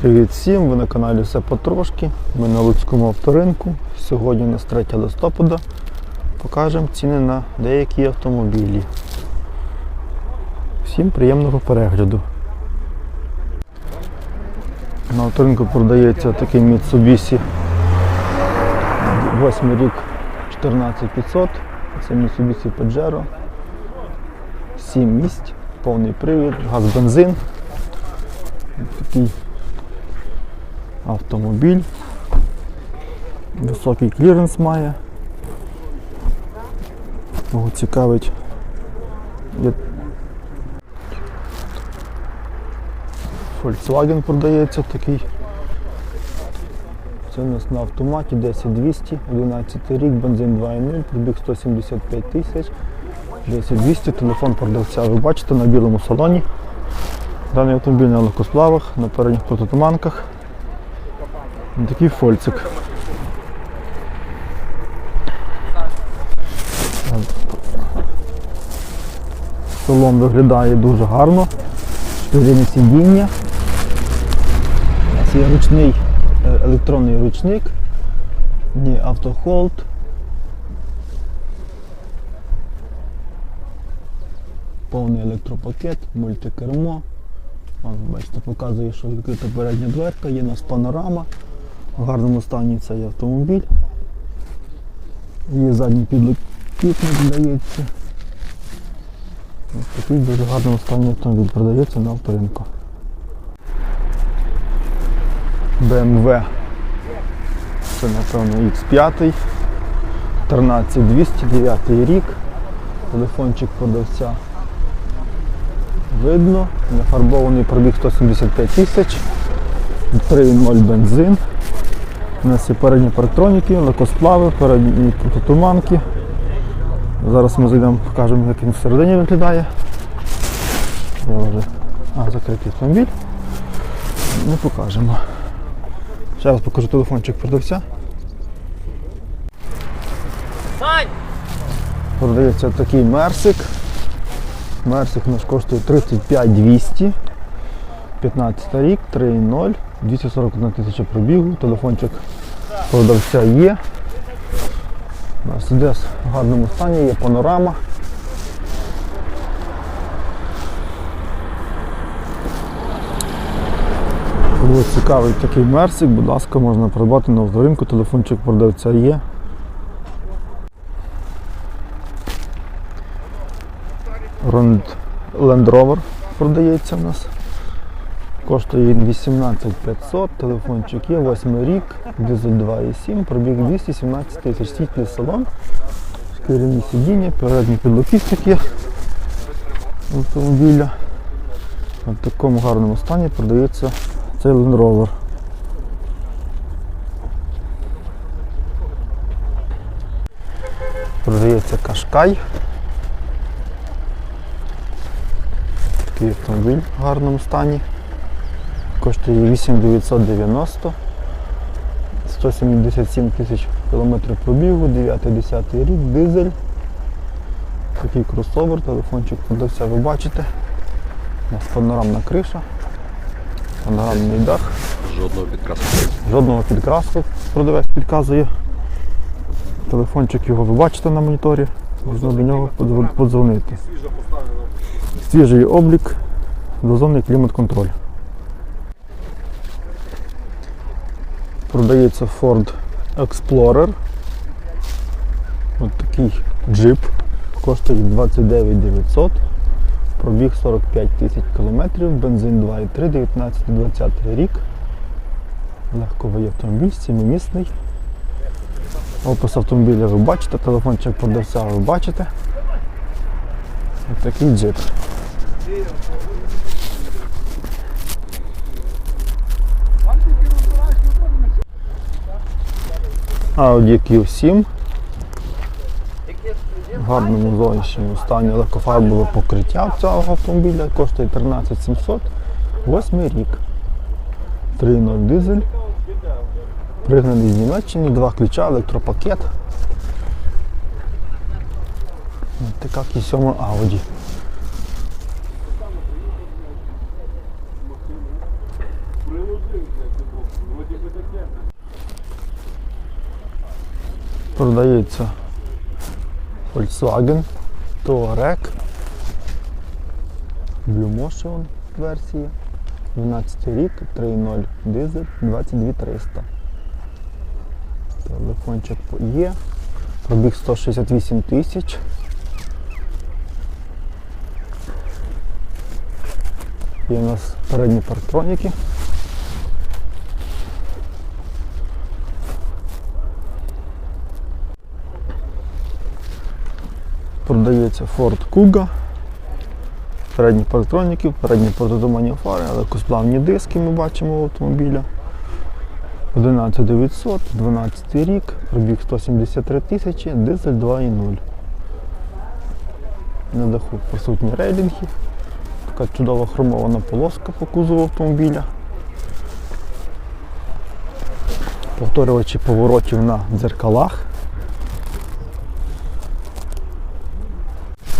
Привіт всім! Ви на каналі Все потрошки. Ми на Луцькому авторинку. Сьогодні у нас 3 листопада. Покажемо ціни на деякі автомобілі. Всім приємного перегляду. На авторинку продається такий Mitsubishi 8 рік 14500. Це Mitsubishi Pajero. 7 місць, повний привід, газ бензин. Такий автомобіль. Високий кліренс має. Кого цікавить. Volkswagen продається такий. Це у нас на автоматі 10200, 11 рік, бензин 2.0, пробіг 175 тисяч, 10200, телефон продавця. Ви бачите на білому салоні. Даний автомобіль на легкосплавах, на передніх протитуманках. Такий фольцик. Салон виглядає дуже гарно. Шкіряне сидіння. У нас є ручний е, електронний ручник, ні автохолд. Повний електропакет, мультикермо. Бачите, показує, що відкрита передня дверка, є у нас панорама. В гарному стані цей автомобіль. Є задній підлокітник, здається. Ось такий дуже гарному стані автомобіль продається на авторинку. BMW. Це напевно X5. 13209 рік. Телефончик продавця видно. Нафарбований пробіг 175 тисяч. 3.0 бензин. У нас є передні парктроніки, лакосплави, передні протитуманки. Зараз ми зайдемо, покажемо, як він всередині виглядає. Я вже... А, закритий автомобіль. Не покажемо. Зараз покажу телефончик продавця. Продається такий мерсик. Мерсик у нас коштує 35 200. 15 рік, 3.0, 241 тисяча пробігу, телефончик продавця є. Мерседес в гарному стані, є панорама. Кого цікавий такий мерсик, будь ласка, можна придбати на авторинку, телефончик продавця є. Land Rover продається у нас. Коштує він 18 500, телефончик є, 8 рік, дизель 2,7, пробіг 217 тисяч, світлий салон, шкіряні сидіння, передній підлокітник автомобіля. В такому гарному стані продається цей Land Rover. Продається Кашкай. Такий автомобіль в гарному стані. Коштує 8990. 177 тисяч кілометрів пробігу, 9-10 рік, дизель. Такий кросовер, телефончик продавця ви бачите. У нас панорамна криша, панорамний дах, Жодного підкрасу. жодного підкрасу продавець підказує. Телефончик його ви бачите на моніторі, можна до нього подзвонити. Свіжий облік, дозонний клімат-контроль. Продається Ford Explorer. Ось такий джип. Коштує 29 900. Пробіг 45 тисяч кілометрів, бензин 2,3, 19-20 рік. Легковий автомобіль, сімимісний. Опис автомобіля ви бачите, телефончик продавця ви бачите. Ось такий джип. Audi Q7 в гарному зовнішньому стані легкофарбове покриття цього автомобіля коштує 13 700, 8 рік. 3.0 дизель. Пригнаний з Німеччини, два ключа, електропакет. Така Q7 Audi. Продається Volkswagen Touareg. Blue Motion версія. 12 рік, 3.0 дизель, 22300. Телефончик є. Пробіг 168 тисяч. Є у нас передні парктроніки. Продається Ford Kuga. Передні парктроніки, передні протидумані фари, легкосплавні диски ми бачимо в автомобіля. 11900, 12 рік, пробіг 173 тисячі, дизель 2.0. На даху присутні рейлінги. Така чудова хромована полоска по кузову автомобіля. Повторювачі поворотів на дзеркалах.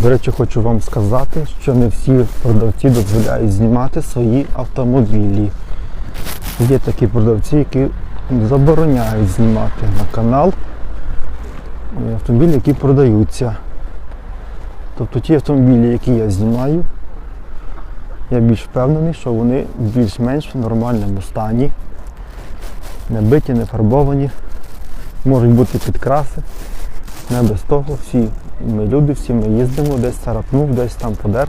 До речі, хочу вам сказати, що не всі продавці дозволяють знімати свої автомобілі. Є такі продавці, які забороняють знімати на канал е, автомобілі, які продаються. Тобто ті автомобілі, які я знімаю, я більш впевнений, що вони більш-менш в нормальному стані, не биті, не фарбовані, можуть бути підкраси. Не без того всі ми люди, всі ми їздимо, десь царапнув, десь там подер,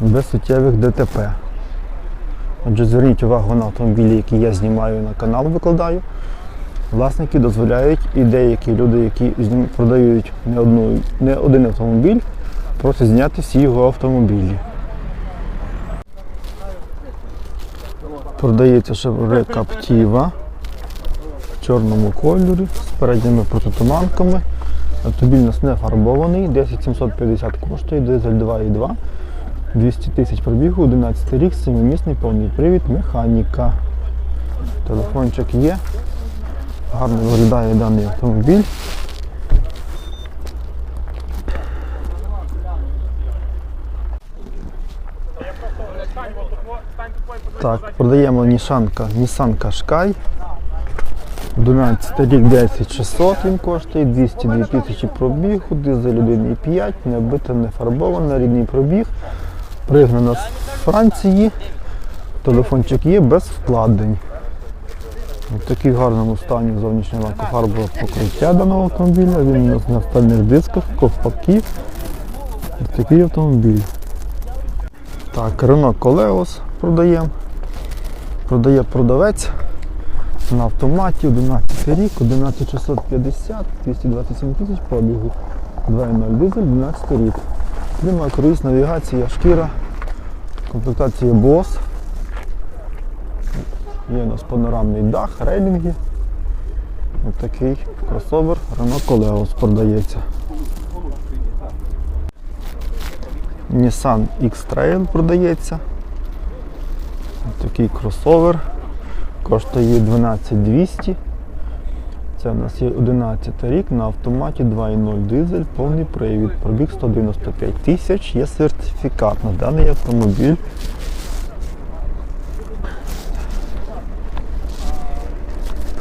без суттєвих ДТП. Отже, зверніть увагу на автомобілі, які я знімаю на канал, викладаю. Власники дозволяють і деякі люди, які продають не, одну, не один автомобіль, просять зняти всі його автомобілі. Продається Chevrolet Captiva чорному кольорі з передніми протитуманками. Нас не фарбований, 10750 коштує, дизель 2.2, 200 тисяч пробігу, 11 рік, 7-місний повний привід, механіка. Телефончик є. Гарно виглядає даний автомобіль. Так, продаємо Нішанка, Nissan Qashqai. 12 рік 10600 він коштує, 202 тисячі пробігу, дизель 1,5, не оббита, не фарбована, рідний пробіг. Пригнана з Франції. Телефончик є без вкладень. В такій гарному стані зовнішнє лакофарбове покриття даного автомобіля. Він у нас на стальних дисках, ковпаки. Ось такий автомобіль. Так, Renault Coleos продаємо. Продає продавець на автоматі 11 рік, 11650, 227 тисяч пробігу, 2.0 дизель, 12 рік. Кліма, круїз, навігація, шкіра, комплектація BOSS. Є у нас панорамний дах, рейлінги. Ось такий кросовер Renault Coleos продається. Nissan X-Trail продається. Ось такий кросовер. Коштує 12200. Це у нас є 11 рік на автоматі 2.0 дизель, повний привід. Пробіг 195 тисяч, є сертифікат на даний автомобіль.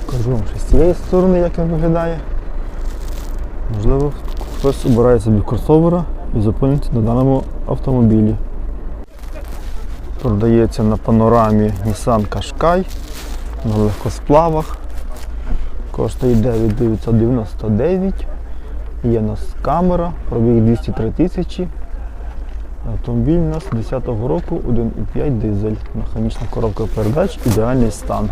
Покажу вам ще з цієї сторони, як він виглядає. Можливо, хтось обирає собі кросовера і зупиниться на даному автомобілі. Продається на панорамі Nissan Qashqai на легкосплавах. Коштує 9999. Є у нас камера, пробіг 203 тисячі. Автомобіль у нас 10-го року 1,5 дизель. Механічна коробка передач, ідеальний стан.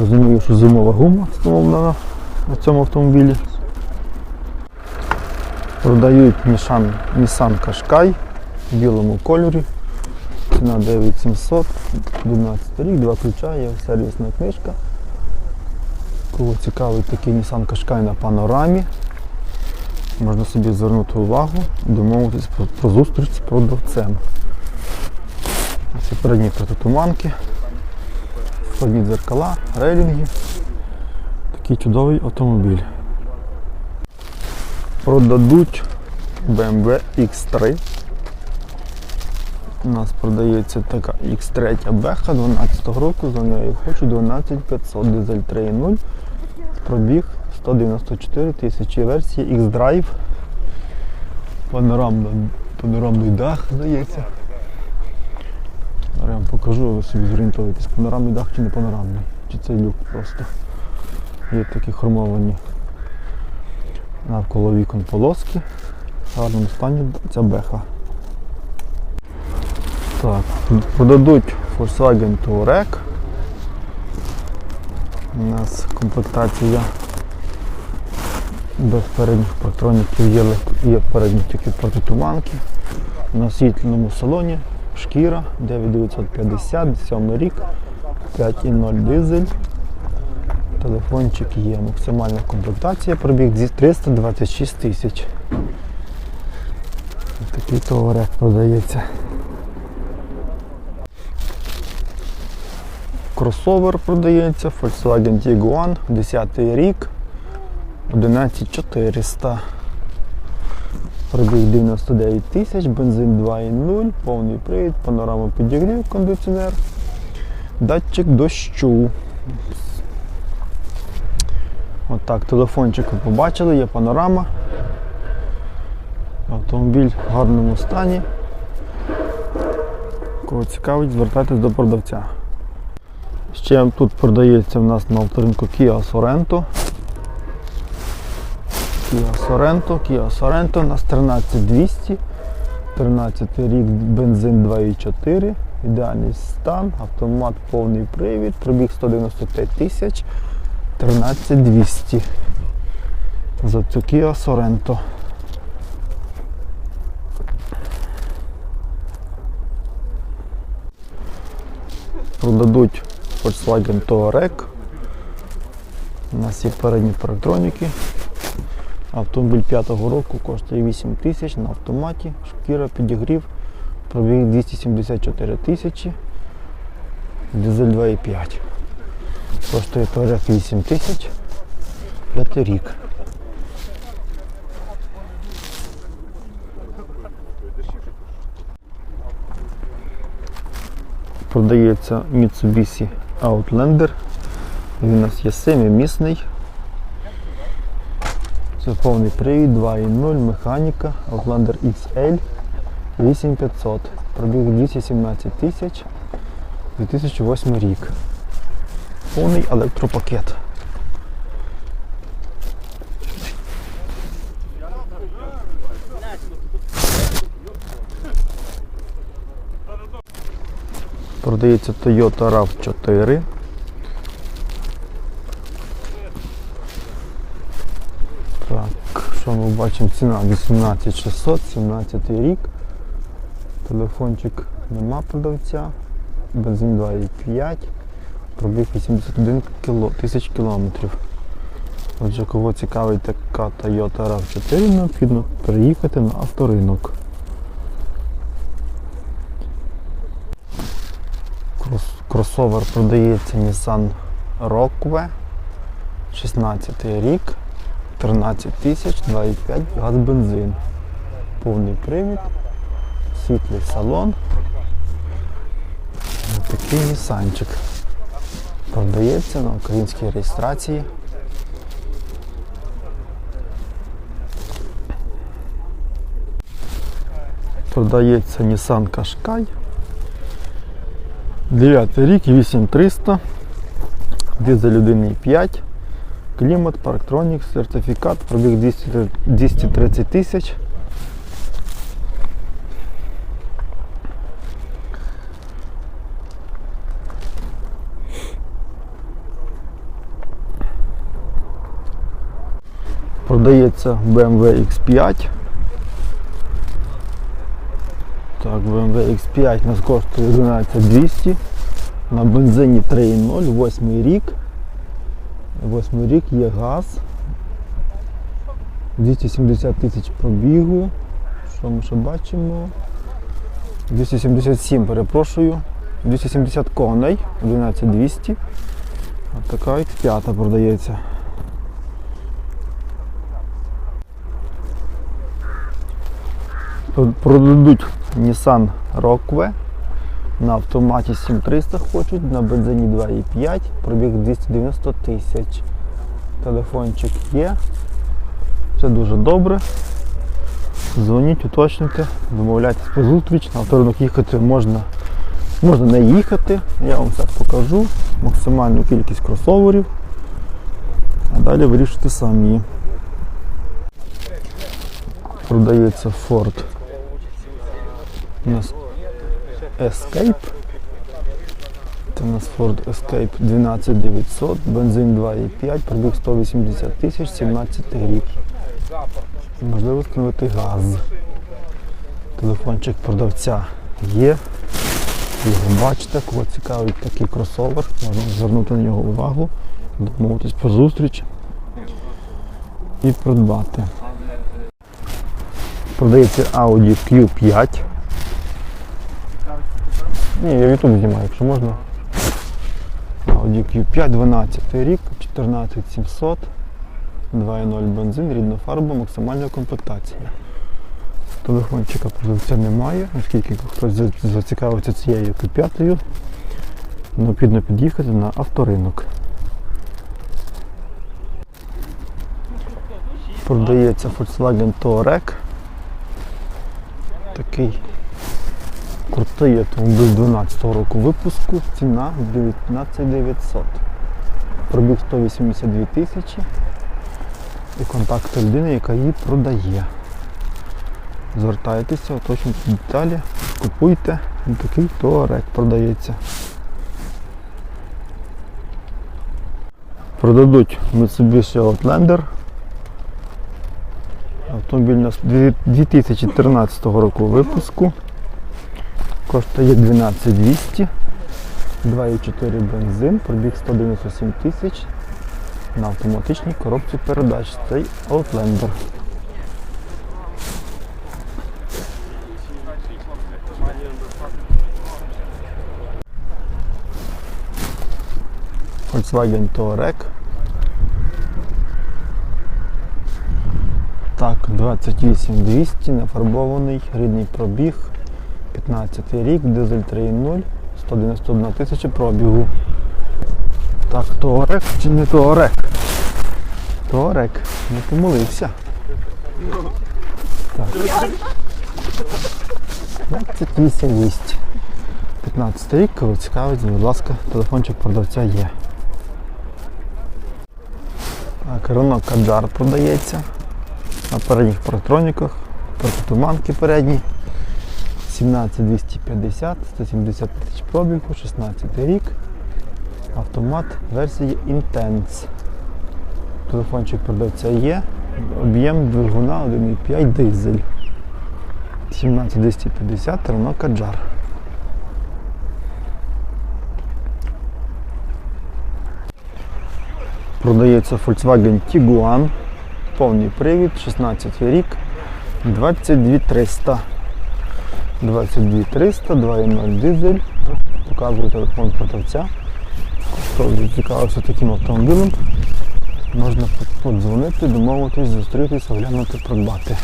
Розумію, що зимова гума встановлена на цьому автомобілі. Продають Nissan, Nissan Qashqai в білому кольорі. Ціна 9700, 11 рік, два ключа, є сервісна книжка. Кого цікавить такий Nissan Qashqai на панорамі, можна собі звернути увагу домовитись про, зустріч з продавцем. Ось і передні протитуманки, входні дзеркала, рейлінги. Такий чудовий автомобіль. Продадуть BMW X3. У нас продається така X3 беха 12 року, за нею хочу 12500 дизель 3.0. Пробіг 194 тисячі версії X-Drive. Панорамний дах, здається. Зараз я вам покажу, ви собі зорієнтуєтесь, панорамний дах чи не панорамний, чи це люк просто. Є такі хромовані навколо вікон полоски. В гарному стані ця беха. Так, продадуть Volkswagen Touareg. У нас комплектація без передніх патроніків є, є передні тільки протитуманки. На світляному салоні шкіра 9950, 7 рік, 5,0 дизель. Телефончик є. Максимальна комплектація, пробіг зі 326 тисяч. Такий товарек продається. Кросовер продається, Volkswagen Tiguan, 10 рік, 11400. Пробіг 99 тисяч, бензин 2,0, повний привід, панорама підігрів, кондиціонер, датчик дощу. Отак, телефончик ви побачили, є панорама. Автомобіль в гарному стані. Кого цікавить, звертайтесь до продавця. Ще тут продається в нас на авторинку Kia Sorento. Kia Sorento, Kia Sorento, у нас 13200, 13 рік, бензин 2,4, ідеальний стан, автомат повний привід, пробіг 195 тисяч, 13200 за цю Kia Sorento. Продадуть Volkswagen Touareg. У нас є передні парктроніки. Автомобіль 5-го року коштує 8 тисяч на автоматі, шкіра, підігрів, пробіг 274 тисячі, дизель 2,5. Коштує Touareg 8 тисяч, 5 рік. Продається Mitsubishi Outlander. Він у нас є семимісний. Це повний привід 2.0, механіка, Outlander XL 8500. Пробіг 217 тисяч 2008 рік. Повний електропакет. Продається Toyota rav 4 бачимо? Ціна 18600, 17 рік. Телефончик нема продавця. Бензин 2,5. Пробіг 81 кіло, тисяч кілометрів. Отже, кого цікавить така Toyota RAV4, необхідно приїхати на авторинок. Кросовер продається Nissan Rockwe. 16 рік, 13 тисяч, 2,5 газ бензин. Повний привід, світлий салон. Ось Такий Нісанчик. Продається на українській реєстрації. Продається Nissan Qashqai. 9 рік, 8300, дизель 1,5, клімат, парктронік, сертифікат, пробіг 200 230 тисяч. Продається BMW X5. Так, BMW X5 нас коштує 11200. На бензині 3.0, 8 рік. Восьмий рік є газ. 270 тисяч пробігу. Що ми ще бачимо? 277, перепрошую. 270 коней, 11200. Ось така X5 продається. Продадуть Nissan Rockway на автоматі 7300 хочуть, на бензині 2,5, пробіг 290 тисяч. Телефончик є. Все дуже добре. Дзвоніть, уточнюйте, домовляйтесь по зустріч. На авторинок їхати можна, можна не їхати. Я вам все покажу. Максимальну кількість кросоверів. А далі вирішуйте самі. Продається Ford. У нас Escape. Це у нас Ford Escape 12900, бензин 2,5, пробіг 180 тисяч, 17 рік. Можливо встановити газ. Телефончик продавця є. Його бачите, кого цікавить такий кросовер, можна звернути на нього увагу, домовитись про зустріч і придбати. Продається Audi Q5. Ні, я YouTube знімаю, якщо можна. Audi Q5, 12 рік, 14700, 2.0 бензин, рідна фарба, максимальна комплектація. Телефончика продавця немає, оскільки хтось за- зацікавився цією Q5, необхідно під'їхати на авторинок. Продається Volkswagen Touareg. Такий крутий автомобіль 12 року випуску, ціна 19 900. Пробіг 182 тисячі і контакт людини, яка її продає. Звертайтеся, уточнюйте деталі, купуйте, такий Touareg продається. Продадуть Mitsubishi Outlander. Автомобіль у нас дві- 2013 року випуску. Коштує 12200, 2,4 бензин, пробіг 197 тисяч на автоматичній коробці передач. Цей Outlander. Volkswagen Touareg. Так, 28200, нафарбований, рідний пробіг, 15 рік, дизель 3.0, 191 тисяча пробігу. Так, Touareg чи не Touareg? Touareg, не помилився. Так. 28200. 15 рік, коли цікавить, будь ласка, телефончик продавця є. Так, Renault Kadjar продається на передніх парктроніках, протитуманки передні. 17250, 170 тисяч пробігу, 16 рік. Автомат версії Intense. Телефончик продавця є. Об'єм двигуна 1,5 дизель. 17250 Renault Kadjar. Продається Volkswagen Tiguan. Повний привід, 16 рік, 22300. 22300, 2.0 дизель. Показую телефон продавця. Хто цікавився таким автомобілем, можна подзвонити, домовитись, зустрітися, оглянути, придбати.